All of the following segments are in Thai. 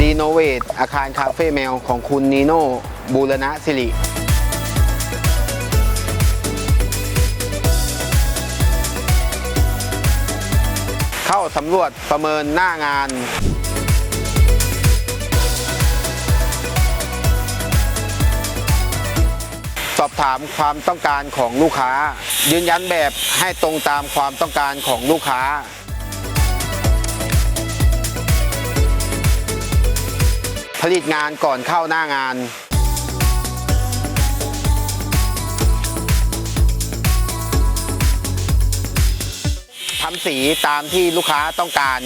รีโนเวทอาคารคาเฟ่แมวของคุณนีโน่บูรณะสิริเข้าสำรวจประเมินหน้างานสอบถามความต้องการของลูกค้า ยืนยันแบบให้ตรงตามความต้องการของลูกค้า ผลิตงานก่อนเข้าหน้างาน ทำสีตามที่ลูกค้าต้องการ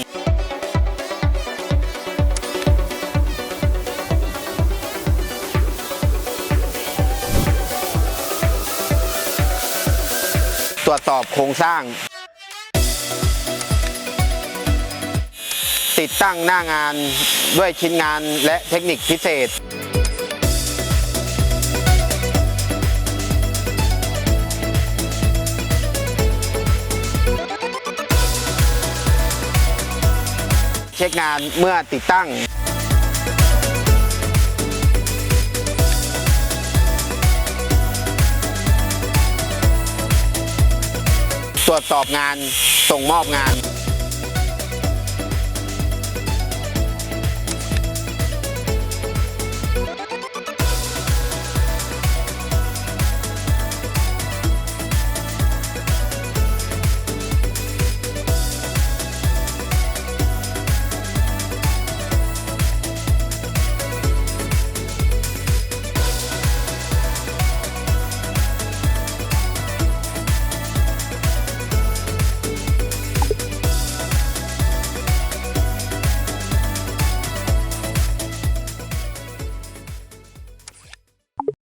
ตรวจสอบโครงสร้าง ติดตั้งหน้างานด้วยชิ้นงานและเทคนิคพิเศษ เช็คงานเมื่อติดตั้งตรวจสอบงาน ส่งมอบงาน